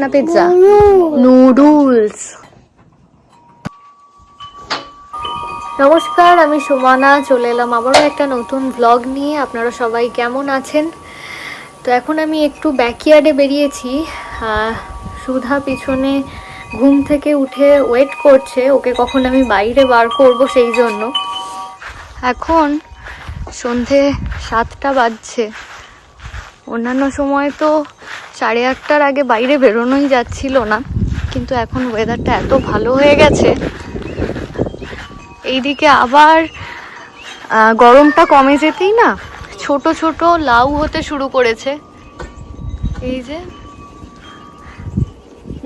না pizza noodles নমস্কার আমি সুমানা চলে এলাম আবারও একটা নতুন ব্লগ নিয়ে। আপনারা সবাই কেমন আছেন? তো এখন আমি একটু ব্যাকইয়ার্ডে বেরিয়েছি। সুধা পিছনে ঘুম থেকে উঠে ওয়েট করছে ওকে কখন আমি বাইরে বার করব সেই জন্য। এখন সন্ধে সাতটা বাজছে। অন্যান্য সময় তো সাড়ে আটটার আগে বাইরে বেরোনোই যাচ্ছিল না, কিন্তু এখন ওয়েদারটা এত ভালো হয়ে গেছে। এইদিকে আবার গরমটা কমে যেতেই না, ছোট ছোট লাউ হতে শুরু করেছে। এই যে,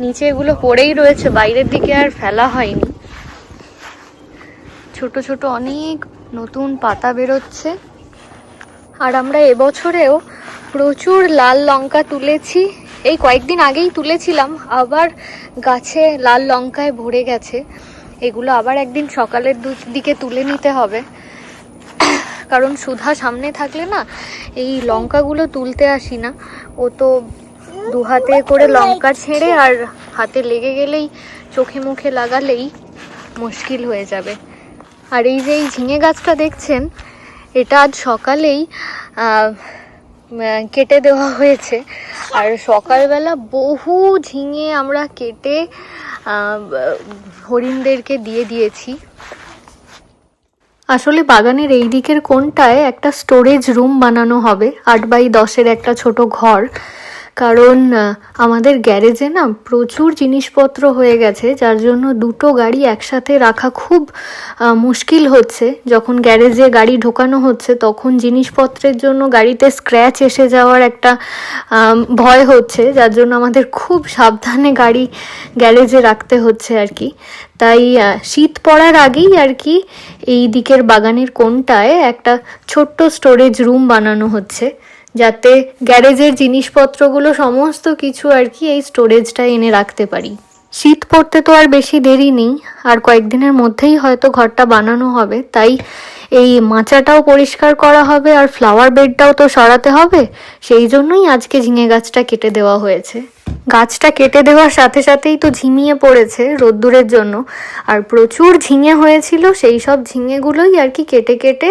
নিচে এগুলো পড়েই রয়েছে, বাইরের দিকে আর ফেলা হয়নি। ছোট ছোট অনেক নতুন পাতা বেরোচ্ছে। আর আমরা এবছরেও প্রচুর লাল লঙ্কা তুলেছি। এই কয়েকদিন আগেই তুলেছিলাম, আবার গাছে লাল লঙ্কায় ভরে গেছে। এগুলো আবার একদিন সকালের দিকে তুলে নিতে হবে। কারণ সুধা সামনে থাকলে না, এই লঙ্কাগুলো তুলতে আসি না। ও তো দু হাতে করে লঙ্কা ছেড়ে আর হাতে লেগে গেলেই চোখে মুখে লাগালেই মুশকিল হয়ে যাবে। আর এই যে এই ঝিঙে গাছটা দেখছেন, এটা আজ সকালেই কেটে দেওয়া হয়েছে। আর সকালবেলা বহু ঝিঙে আমরা কেটে হরিণদেরকে দিয়ে দিয়েছি। আসলে বাগানের এই দিকের কোনটায় একটা স্টোরেজ রুম বানানো হবে, আট বাই দশের একটা ছোট ঘর। কারণ আমাদের গ্যারেজে না প্রচুর জিনিসপত্র হয়ে গেছে, যার জন্য দুটো গাড়ি একসাথে রাখা খুব মুশকিল হচ্ছে। যখন গ্যারেজে গাড়ি ঢোকানো হচ্ছে, তখন জিনিসপত্রের জন্য গাড়িতে স্ক্র্যাচ এসে যাওয়ার একটা ভয় হচ্ছে, যার জন্য আমাদের খুব সাবধানে গাড়ি গ্যারেজে রাখতে হচ্ছে আর কি। তাই শীত পড়ার আগেই আর কি এই দিকের বাগানের কোনটায় একটা ছোট্ট স্টোরেজ রুম বানানো হচ্ছে। যাতে গ্যারেজের জিনিসপত্রগুলো সমস্ত কিছু আর কি এই স্টোরেজটা এনে রাখতে পারি। শীত পড়তে তো আর বেশি দেরি নেই, আর কয়েকদিনের মধ্যেই হয়তো ঘরটা বানানো হবে। তাই এই মাচাটাও পরিষ্কার করা হবে, আর ফ্লাওয়ার বেডটাও তো সরাতে হবে। সেই জন্যই আজকে ঝিঙে গাছটা কেটে দেওয়া হয়েছে। গাছটা কেটে দেওয়ার সাথে সাথেই তো ঝিমিয়ে পড়েছে রোদ্দুরের জন্য। আর প্রচুর ঝিঙে হয়েছিল, সেই সব ঝিঙেগুলোই আর কি কেটে কেটে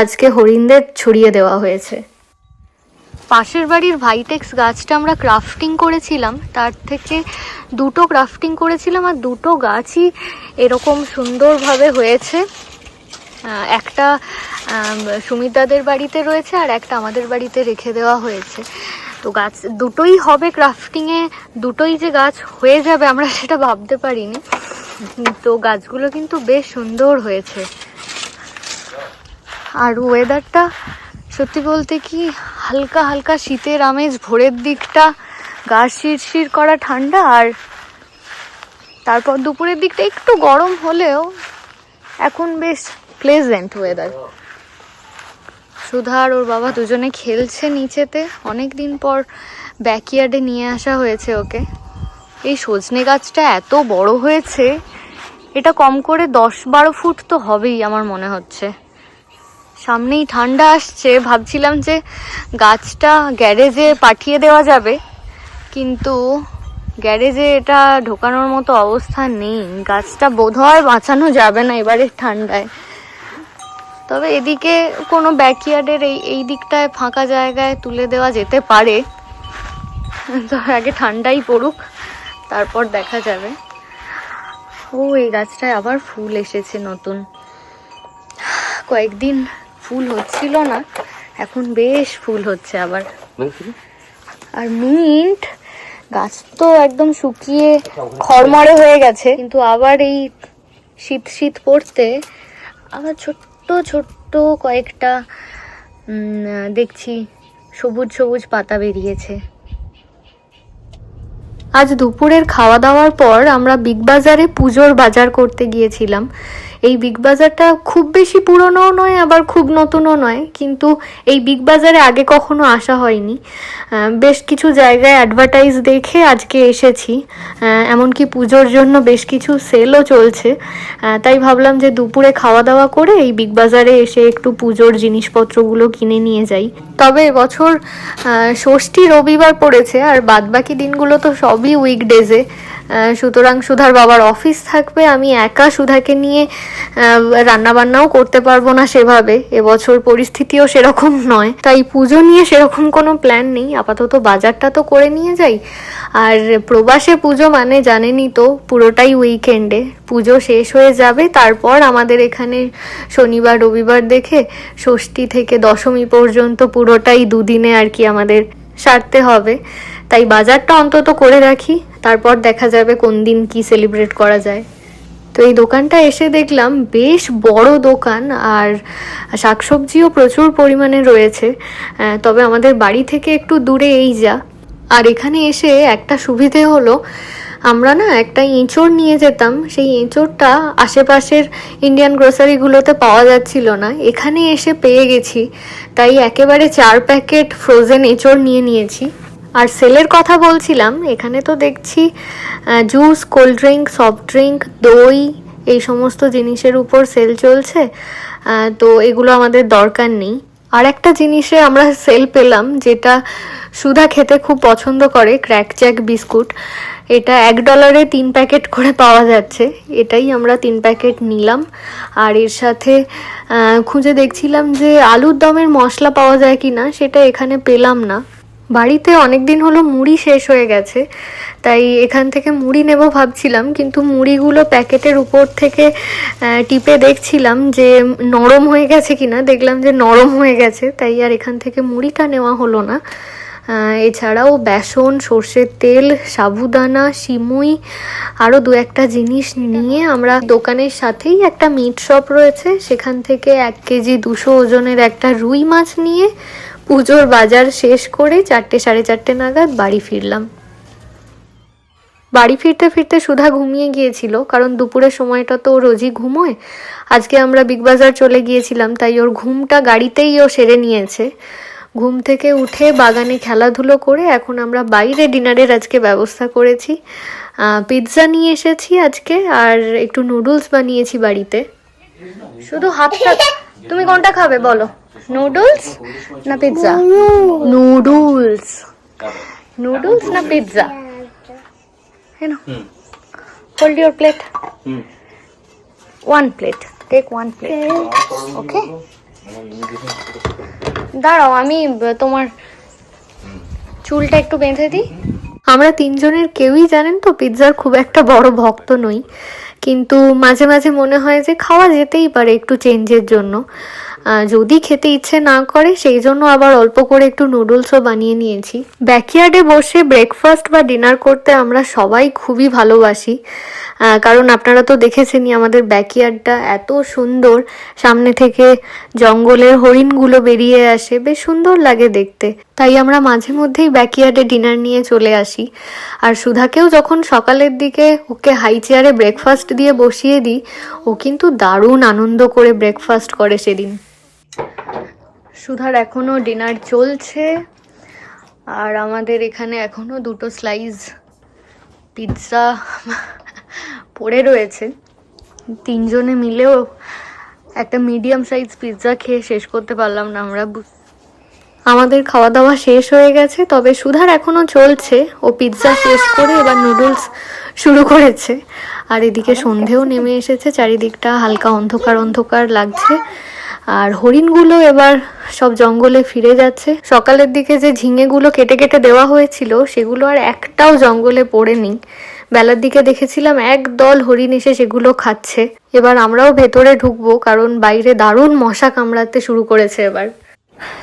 আজকে হরিণদের ছড়িয়ে দেওয়া হয়েছে। পাশের বাড়ির ভাইটেক্স গাছটা আমরা ক্রাফটিং করেছিলাম। তার থেকে দুটো ক্রাফটিং করেছিলাম আর দুটো গাছই এরকম সুন্দরভাবে হয়েছে। একটা সুমিতাদের বাড়িতে রয়েছে আর একটা আমাদের বাড়িতে রেখে দেওয়া হয়েছে। তো গাছ দুটোই হবে ক্রাফটিংয়ে দুটোই যে গাছ হয়ে যাবে আমরা সেটা ভাবতে পারিনি। তো গাছগুলো কিন্তু বেশ সুন্দর হয়েছে। আর ওয়েদারটা সত্যি বলতে কি, হালকা হালকা শীতের আমেজ, ভোরের দিকটা গা শিরশির করা ঠান্ডা আর তারপর দুপুরের দিকটা একটু গরম হলেও এখন বেশ প্লেজেন্ট ওয়েদার সুধা আর ওর বাবা দুজনে খেলছে নিচেতে। অনেক দিন পর ব্যাকইয়ার্ডে নিয়ে আসা হয়েছে ওকে। এই সজনে গাছটা এত বড় হয়েছে, এটা কম করে দশ বারো ফুট তো হবেই আমার মনে হচ্ছে। সামনেই ঠান্ডা আসছে, ভাবছিলাম যে গাছটা গ্যারেজে পাঠিয়ে দেওয়া যাবে, কিন্তু গ্যারেজে এটা ঢোকানোর মতো অবস্থা নেই। গাছটা বোধহয় বাঁচানো যাবে না এবারে ঠান্ডায়। তবে এদিকে কোনো ব্যাকইয়ার্ডের এই এই দিকটায় ফাঁকা জায়গায় তুলে দেওয়া যেতে পারে। তো আগে ঠান্ডাই পড়ুক, তারপর দেখা যাবে। ও, এই গাছটায় আবার ফুল এসেছে নতুন। কয়েকদিন ফুল হচ্ছিল না এখন বেশ ফুল হচ্ছে আবার। আর মিন্ট গাছ তো একদম শুকিয়ে খড়মড়ে হয়ে গেছে কিন্তু আবার এই শীত শীত পড়তে আবার ছোট্ট ছোট্ট কয়েকটা দেখছি সবুজ সবুজ পাতা বেরিয়েছে। আজ দুপুরের খাওয়া দাওয়ার পর আমরা বিগ বাজারে পুজোর বাজার করতে গিয়েছিলাম। এই বিগ বাজারটা খুব বেশি পুরনোও নয়, আবার খুব নতুনও নয়। কিন্তু এই বিগ বাজারে আগে কখনো আসা হয়নি। বেশ কিছু জায়গায় অ্যাডভার্টাইজ দেখে আজকে এসেছি। এমনকি পুজোর জন্য বেশ কিছু সেলও চলছে। তাই ভাবলাম যে দুপুরে খাওয়া দাওয়া করে এই বিগ বাজারে এসে একটু পুজোর জিনিসপত্রগুলো কিনে নিয়ে যাই। তবে এবছর ষষ্ঠী রবিবার পড়েছে, আর বাদবাকি দিনগুলো তো সবই উইকডেজে সুতরাং সুধার বাবার অফিস থাকবে। আমি একা সুধাকে নিয়ে রান্না বান্নাও করতে পারব না সেভাবে। এবছর পরিস্থিতিও সেরকম নয়। তাই পুজো নিয়ে সেরকম কোনো প্ল্যান নেই। আপাতত বাজারটা তো করে নিয়ে যাই। আর প্রবাসে পুজো মানে জানেনই তো, পুরোটাই উইকেন্ডে পুজো শেষ হয়ে যাবে, তারপর আমাদের এখানে শনিবার, রবিবার দেখে ষষ্ঠী থেকে দশমী পর্যন্ত পুরোটাই দুদিনে আর কি আমাদের সারতে হবে। তাই বাজারটা অন্তত করে রাখি, তারপর দেখা যাবে কোন দিন কি সেলিব্রেট করা যায়। তো এই দোকানটা এসে দেখলাম, বেশ বড় দোকান আর শাকসবজিও প্রচুর পরিমাণে রয়েছে তবে আমাদের বাড়ি থেকে একটু দূরে এই যা। আর এখানে এসে একটা সুবিধে হলো, আমরা না একটা এঁচড় নিয়ে যেতাম, সেই এঁচড়টা আশেপাশের ইন্ডিয়ান গ্রোসারিগুলোতে পাওয়া যাচ্ছিল না, এখানে এসে পেয়ে গেছি। তাই একেবারে চার প্যাকেট ফ্রোজেন এঁচড় নিয়ে নিয়েছি। আর সেলের কথা বলছিলাম, এখানে তো দেখছি juice cold drink soft drink দই, এই সমস্ত জিনিসের উপর সেল চলছে। তো এগুলো আমাদের দরকার নেই। আর একটা জিনিসে আমরা সেল পেলাম, যেটা সুধা খেতে খুব পছন্দ করে ক্র্যাক জ্যাক বিস্কুট এটা এক ডলারে তিন প্যাকেট করে পাওয়া যাচ্ছে। এটাই আমরা তিন প্যাকেট নিলাম। আর এর সাথে খুঁজে দেখছিলাম যে আলুর দমের মশলা পাওয়া যায় কি না সেটা এখানে পেলাম না। বাড়িতে অনেক দিন হলো মুড়ি শেষ হয়ে গেছে, তাই এখান থেকে মুড়ি নেব ভাবছিলাম, কিন্তু মুড়িগুলো প্যাকেটের উপর থেকে টিপে দেখছিলাম যে নরম হয়ে গেছে কিনা, দেখলাম যে নরম হয়ে গেছে, তাই আর এখান থেকে মুড়িটা নেওয়া হলো না। এছাড়াও বেসন, সর্ষের তেল, সাবুদানা, সিমুই আরও দু একটা জিনিস নিয়ে আমরা দোকানের সাথেই একটা মিট শপ রয়েছে, সেখান থেকে এক কেজি দুশো ওজনের একটা রুই মাছ নিয়ে পুজোর বাজার শেষ করে চারটে, সাড়ে চারটে নাগাদ বাড়ি ফিরলাম। বাড়ি ফিরতে ফিরতে সুধা ঘুমিয়ে গিয়েছিল, কারণ দুপুরের সময়টা তো রোজই ঘুমোয়। আজকে আমরা বিগ বাজার চলে গিয়েছিলাম, তাই ওর ঘুমটা গাড়িতেই ও সেরে নিয়েছে। ঘুম থেকে উঠে বাগানে খেলাধুলো করে এখন আমরা বাইরে ডিনারের আজকে ব্যবস্থা করেছি। পিৎজা নিয়ে এসেছি আজকে, আর একটু নুডলস বানিয়েছি বাড়িতে। শুধু হাতটা তুমি কোনটা খাবে বলো? নুডলস না পিৎজা নুডলস নুডলস না পিৎজা হ্যাঁ hold your plate hmm one plate take one plate okay দাঁড়াও আমি তোমার চুলটা একটু বেঁধে দিই। আমরা তিনজনের কেউই জানেন তো পিৎজার খুব একটা বড় ভক্ত নই। কিন্তু মাঝে মাঝে মনে হয় যে খাওয়া যেতেই পারে একটু চেঞ্জের জন্য। যদি খেতে ইচ্ছে না করে, সেই জন্য আবার অল্প করে একটু নুডলসও বানিয়ে নিয়েছি। ব্যাকইয়ার্ডে বসে ব্রেকফাস্ট বা ডিনার করতে আমরা সবাই খুবই ভালোবাসি। কারণ আপনারা তো দেখেছেনই আমাদের ব্যাকইয়ার্ডটা এত সুন্দর। সামনে থেকে জঙ্গলের হরিণগুলো বেরিয়ে আসে, বেশ সুন্দর লাগে দেখতে। তাই আমরা মাঝে মধ্যেই ব্যাকইয়ার্ডে ডিনার নিয়ে চলে আসি। আর সুধাকেও যখন সকালের দিকে ওকে হাই চেয়ারে ব্রেকফাস্ট দিয়ে বসিয়ে দিই, ও কিন্তু দারুণ আনন্দ করে ব্রেকফাস্ট করে সেদিন। সুধার এখনও ডিনার চলছে, আর আমাদের এখানে এখনও দুটো স্লাইস পিৎজা পড়ে রয়েছে। তিনজনে মিলেও একটা মিডিয়াম সাইজ পিৎজা খেয়ে শেষ করতে পারলাম না আমরা। আমাদের খাওয়া দাওয়া শেষ হয়ে গেছে, তবে সুধার এখনও চলছে। ও পিৎজা শেষ করে এবার নুডলস শুরু করেছে। আর এদিকে সন্ধেও নেমে এসেছে, চারিদিকটা হালকা অন্ধকার অন্ধকার লাগছে। আর হরিণগুলো এবার সব জঙ্গলে ফিরে যাচ্ছে। সকালের দিকে যে ঝিঙেগুলো কেটে কেটে দেওয়া হয়েছিল, সেগুলো আর একটাও জঙ্গলে পড়েনি। বেলার দিকে দেখেছিলাম এক দল হরিণ এসে সেগুলো খাচ্ছে। এবার আমরাও ভেতরে ঢুকবো, কারণ বাইরে দারুণ মশা কামড়াতে শুরু করেছে এবার।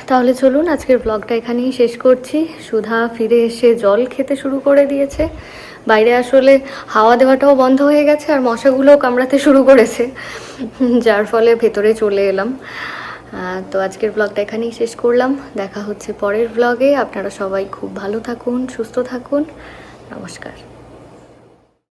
তাহলে চলুন, আজকের ব্লগটা এখানেই শেষ করছি। সুধা ফিরে এসে জল খেতে শুরু করে দিয়েছে। বাইরে আসলে হাওয়া দেওয়াটাও বন্ধ হয়ে গেছে আর মশাগুলোও কামড়াতে শুরু করেছে। যার ফলে ভেতরে চলে এলাম। তো আজকের ব্লগটা এখানেই শেষ করলাম। দেখা হচ্ছে পরের ব্লগে আপনারা সবাই খুব ভালো থাকুন, সুস্থ থাকুন। নমস্কার।